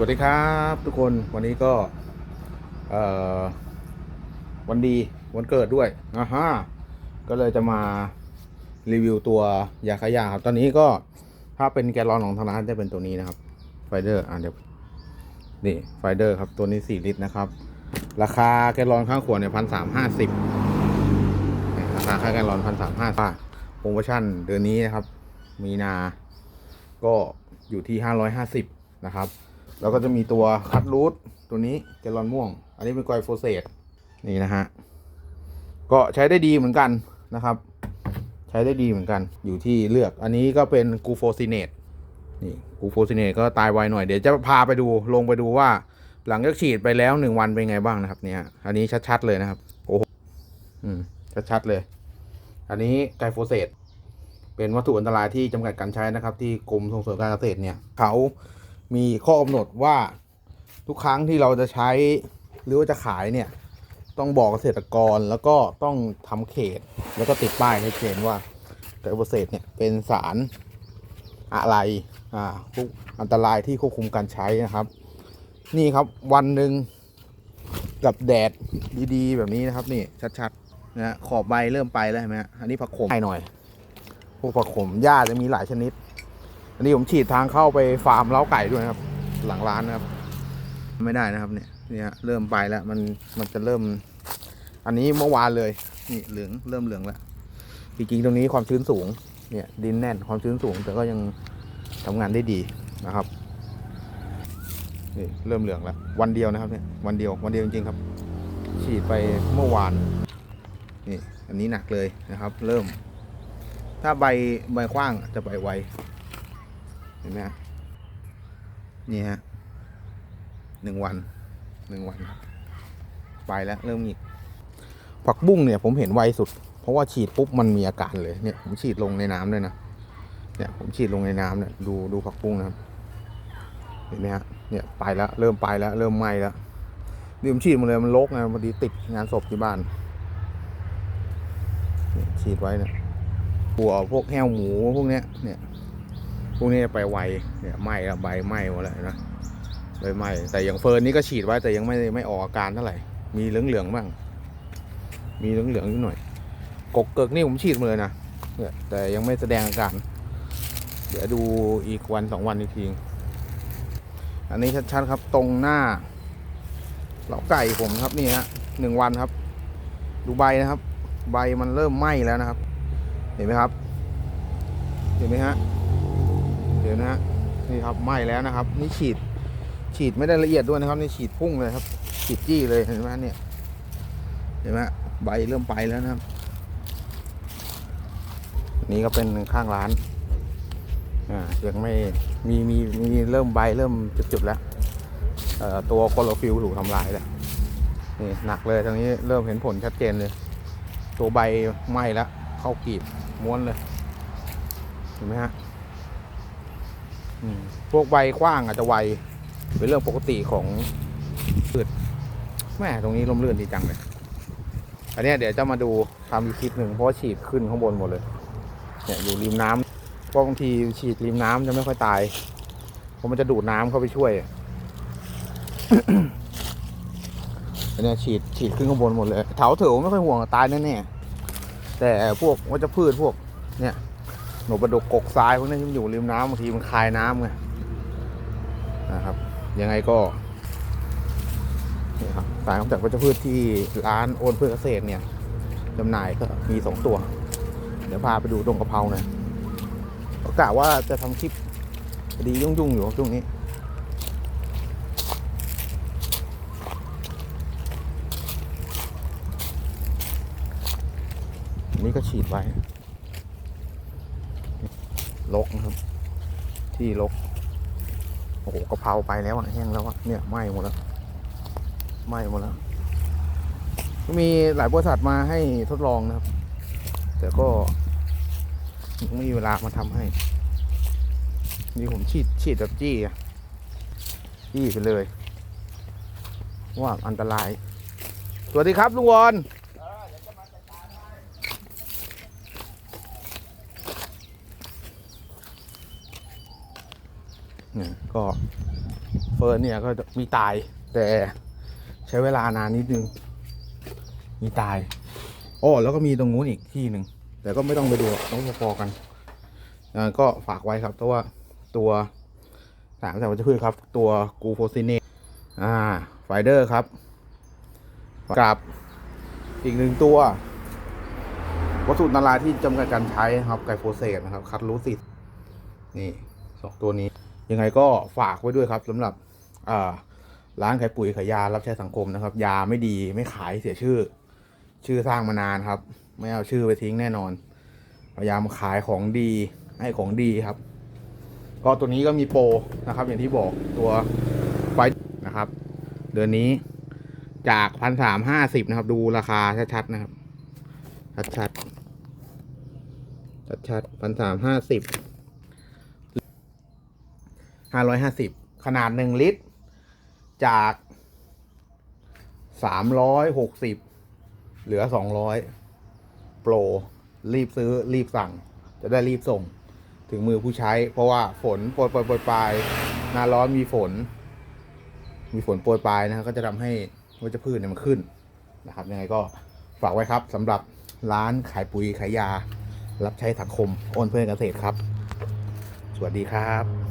สวัสดีครับทุกคนวันนี้ก็เอ่อวันดีวันเกิดด้วยอ่าฮะก็เลยจะมารีวิวตัวยาขยาครับ ตอนนี้ก็ถ้าเป็นแกลลอนของทางร้านจะเป็นตัวนี้นะครับไฟเดอร์อ่าเดี๋ยวนี่ไฟเดอร์ครับตัวนี้ 4 ลิตรนะครับ ราคาแกลลอนข้างขวดเนี่ยพันสามห้าสิบราคาค่าแกลลอนพันสามห้าโปรโมชั่นเดือนนี้นะครับ มีนา ก็อยู่ที่ห้าร้อยห้าสิบนะครับ แล้วก็จะมีตัวคัตรูทตัวนี้แกลลอนม่วง อันนี้เป็นไกลโฟเซตนี่นะฮะ ก็ใช้ได้ดีเหมือนกันนะครับ ใช้ได้ดีเหมือนกันอยู่ที่เลือกอันนี้ก็เป็นกูโฟซิเนตนี่กูโฟซิเนตก็ตายไวหน่อยเดี๋ยวจะพาไปดูลงไปดูว่าหลังจากฉีดไปแล้วหนึ่งวันเป็นไงบ้างนะครับเนี่ย อันนี้ชัดๆเลยนะครับโอ้โหอืมชัดๆเลย อันนี้ไกลโฟเซตเป็นวัตถุอันตรายที่จำกัดการใช้นะครับ ที่กรมส่งเสริมการเกษตรเนี่ย เขา มีข้อกำหนดว่าทุกครั้งที่เราจะใช้หรือว่าจะขายเนี่ย ต้องบอกเกษตรกรแล้วก็ต้องทำเขต แล้วก็ติดป้ายให้เขียนว่าไกลโฟเซตเนี่ยเป็นสารอะไรอ่าพวกอันตรายที่ควบคุมการใช้นะครับ นี่ครับวันหนึ่งกับแดดดีๆ แบบนี้นะครับนี่ชัดๆนะขอบใบเริ่มไปแล้วเห็นไหมฮะอันนี้ผักขมให้หน่อยพวกผักขมหญ้าจะมีหลายชนิด อันนี้ผมฉีดทางเข้าไปฟาร์มเล้าไก่ด้วยครับ หลังร้านนะครับ ไม่ได้นะครับเนี่ยเนี่ยเริ่มไปแล้วมันมันจะเริ่ม อันนี้เมื่อวานเลยนี่เหลืองเริ่มเหลืองแล้วจริงๆตรงนี้ความชื้นสูงเนี่ยดินแน่นความชื้นสูง แต่ก็ยังทำงานได้ดีนะครับนี่เริ่มเหลืองแล้ว วันเดียวนะครับเนี่ยวันเดียววันเดียวจริงๆครับ ฉีดไปเมื่อวานนี่อันนี้หนักเลยนะครับ เริ่ม ถ้าใบใบกว้างจะใบไว เห็นไหมฮะนี่ฮะหนึ่งวันหนึ่งวันครับไปแล้วเริ่มหงิกผักบุ้งเนี่ยผมเห็นไวสุด เพราะว่าฉีดปุ๊บมันมีอาการเลยเนี่ยผมฉีดลงในน้ำด้วยนะเนี่ยผมฉีดลงในน้ำเนี่ยดูดูผักบุ้งนะครับเห็นไหมฮะเนี่ยไปแล้วเริ่มไปแล้วเริ่มไหม้แล้วนี่ผมฉีดมาเลยมันรกไงพอดีติดงานศพที่บ้านฉีดไว้เนี่ยหัวพวกแห้วหมูพวกเนี้ยเนี่ย พวกนี้จะไปไวเนี่ยไหม้แล้วใบไหม้หมดแล้วนะใบไหม้แต่อย่างเฟิร์นนี่ก็ฉีดไว้แต่ยังไม่ไม่ออกอาการเท่าไหร่มีเหลืองเหลืองบ้างมีเหลืองเหลืองนิดหน่อย กกเกิกนี่ผมฉีดมาเลยนะเนี่ยแต่ยังไม่แสดงอาการ เดี๋ยวดูอีกวันสองวันอีกทีอันนี้ชัดๆครับตรงหน้าเหล่าไก่ผมครับนี่ฮะหนึ่งวันครับ ดูใบนะครับ ใบมันเริ่มไหม้แล้วนะครับ เห็นไหมครับ เห็นไหมฮะ ดี๋ยวนะฮะนี่ครับไหม้แล้วนะครับ นี่ฉีด ฉีดไม่ได้ละเอียดด้วยนะครับนี่ฉีดพุ่งเลยครับ ฉีดจี้เลยเห็นไหมเนี่ยเห็นไหมใบเริ่มไปแล้วนะครับ นี่ก็เป็นข้างร้านอ่ายังไม่มีมีมีเริ่มใบเริ่มจุดๆแล้วเอ่อตัวโคโลฟิลถูกทำลายแล้วนี่หนักเลยตรงนี้เริ่มเห็นผลชัดเจนเลย ตัวใบไหม้แล้วเข้ากีบม้วนเลยเห็นไหมฮะ พวกใบกว้างอาจจะไว เป็นเรื่องปกติของพืชแม่ตรงนี้ลมเลื่อนดีจังเลย อันนี้เดี๋ยวจะมาดูทำอีกคลิปหนึ่งเพราะฉีดขึ้นข้างบนหมดเลย เนี่ยอยู่ริมน้ำเพราะบางทีฉีดริมน้ำจะไม่ค่อยตาย เพราะมันจะดูดน้ำเข้าไปช่วย อันนี้ฉีดฉีดขึ้นข้างบนหมดเลย เถาเถวไม่ค่อยห่วงตายแน่ๆแต่พวกวัชพืชพวกเนี่ย หนูปลาดุกกกทรายพวกนี้มันอยู่ริมน้ำบางทีมันคายน้ำไงนะครับ ยังไงก็นี่ครับสายกำจัดวัชพืชที่ร้านโอนเพื่อเกษตรเนี่ยจำหน่ายก็มีสองตัว เดี๋ยวพาไปดูตรงกระเพราหน่อยก็กะว่าจะทำคลิปดียุ่งๆอยู่ช่วงนี้นนี้ก็ฉีดไว้ ลกนะครับ ที่ลกโอ้โหกะเพราไปแล้วอะแห้งแล้วอะเนี่ยไหม้หมดแล้วไหม้หมดแล้วมีหลายบริษัทมาให้ทดลองนะครับ แต่ก็ไม่มีเวลามาทำให้ นี่ผมฉีดฉีดแบบจี้อะจี้ไปเลย ว่าอันตราย สวัสดีครับลุงวอน เนี่ยก็เฟิร์นเนี่ยก็มีตายแต่ใช้เวลานานนิดนึง มีตายโอ้แล้วก็มีตรงนู้นอีกที่หนึ่งแต่ก็ไม่ต้องไปดูต้องพอๆกันก็ฝากไว้ครับเพราะว่าตัวสามแต่วัชพืชครับ ตัวกูโฟซินเนอ่าไฟเดอร์ครับ กับอีกหนึ่งตัว วัตถุนาราที่จำกัดการใช้ครับไกโฟเซตนะครับ คัดรูสินี่สองตัวนี้ ยังไงก็ฝากไว้ด้วยครับสำหรับอ่าร้านขายปุ๋ยขายยารับใช้สังคมนะครับ ยาไม่ดีไม่ขายเสียชื่อ ชื่อสร้างมานานครับ ไม่เอาชื่อไปทิ้งแน่นอน พยายามขายของดีให้ของดีครับ ก็ตัวนี้ก็มีโปรนะครับ อย่างที่บอกตัวไฟนะครับ เดือนนี้จากพันสามห้าสิบนะครับ ดูราคาชัดๆนะครับ ชัดๆชัดๆพันสามห้าสิบ ห้าร้อยห้าสิบขนาดหนึ่งลิตร จากสามร้อยหกสิบเหลือสองร้อยโปร รีบซื้อรีบสั่ง จะได้รีบส่งถึงมือผู้ใช้ เพราะว่าฝนโปรยโปรยโปรยปลายหน้าร้อนมีฝน มีฝนโปรยปลายนะครับก็จะทำให้วัชพืชเนี่ยมันขึ้นนะครับยังไงก็ฝากไว้ครับสำหรับร้านขายปุ๋ยขายยา รับใช้สังคมโอนเพื่อนเกษตรครับ สวัสดีครับ